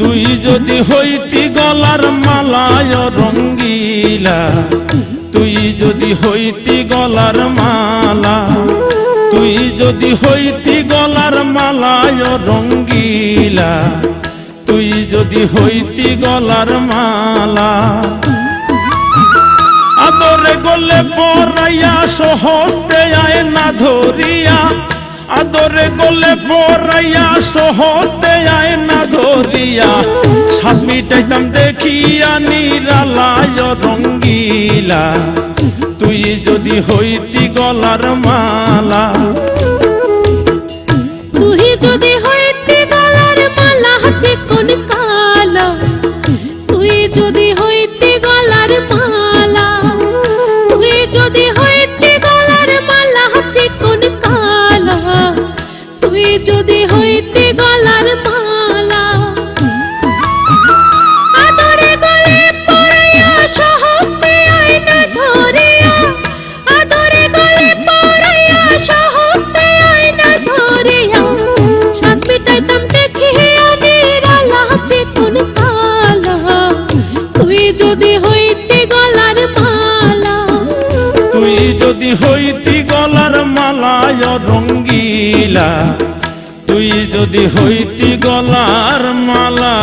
তুই যদি হইতি গলার মালায় রঙ্গিলা, তুই যদি হইতি গলার মালা, তুই যদি হইতি গলার মালায় রঙ্গিলা, তুই যদি হইতি গলার মালা। আদরে গলে পরাইয়া সহস্তে আয় না ধরিয়া, আদরে গলে পরাইয়া সহস্তে রঙ্গিলা তুই যদি হইতি গলার মালা। তুই যদি হইতে গলার মালা চিকন কালা, তুই যদি হইতে গলার মালা, তুই যদি হইতে গলার মালা চিকন কালা, তুই যদি হইতে গলার মালা যদি হইতে গলার মালা। তুই যদি হইতি গলার মালায় রঙ্গিলা, তুই যদি হইতি গলার মালা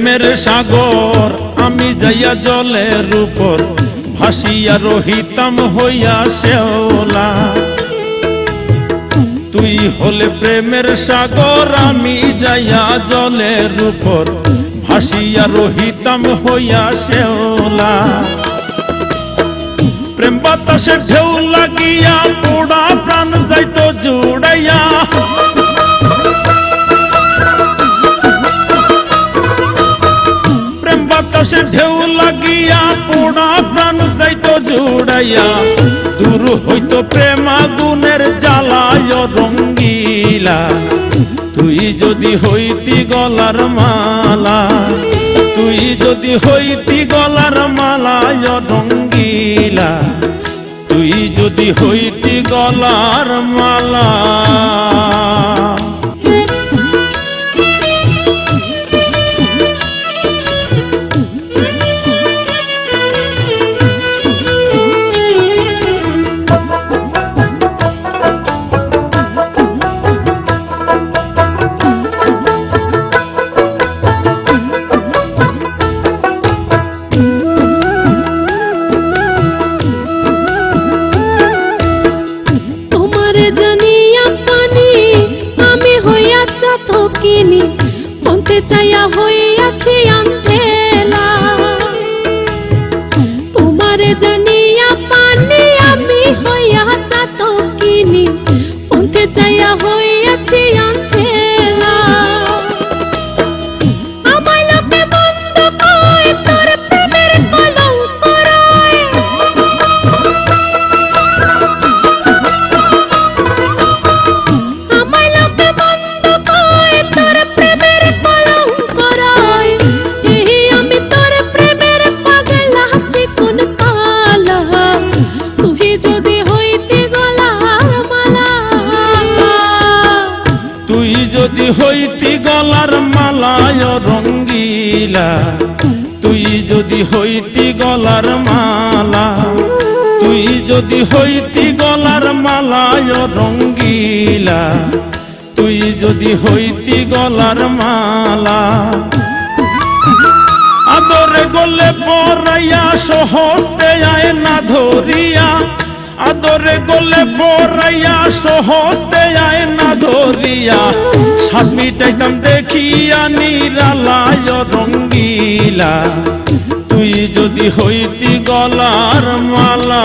প্রেমের সাগর, আমি যাইয়া জলের উপর ভাসিয়া রহিতাম হইয়া শেওলা তুই হলে প্রেমের সাগর, আমি যাইয়া জলের উপর ভাসিয়া রহিতাম হইয়া শেওলা প্রেম বাতাসে ঢেউ লাগিয়া, পোড়া প্রাণ যাইতো জুড়াইয়া বাতাসে ঢেউ লাগিয়া, পোড়া প্রাণ যাইতো জুড়াইয়া। দূর হইতো প্রেম আগুনের জ্বালায় রঙ্গিলা। তুই যদি হইতি গলার মালা, তুই যদি হইতি গলার মালায় রঙ্গিলা। তুই যদি হইতি গলার মালা। চাইয়া হইয়াছি আন্ধেলা তোমার জানিয়া পানি আমি হইয়া চাত কিনি মনতে চাইয়া তুই যদি হইতি গলার মালায় রঙ্গিলা, তুই যদি হইতি গলার মালা, তুই যদি হইতি গলার মালায় রঙ্গিলা, তুই যদি হইতি গলার মালা। আদরে গলে পরাইয়া সহস্তে আয় না আদরে গলে পড়াইয়া সহস্তে আয় না ধরিয়া। স্বামী টাইতাম দেখিয়া নিরালায় রঙ্গিলা। তুই যদি হইতি গলার মালা।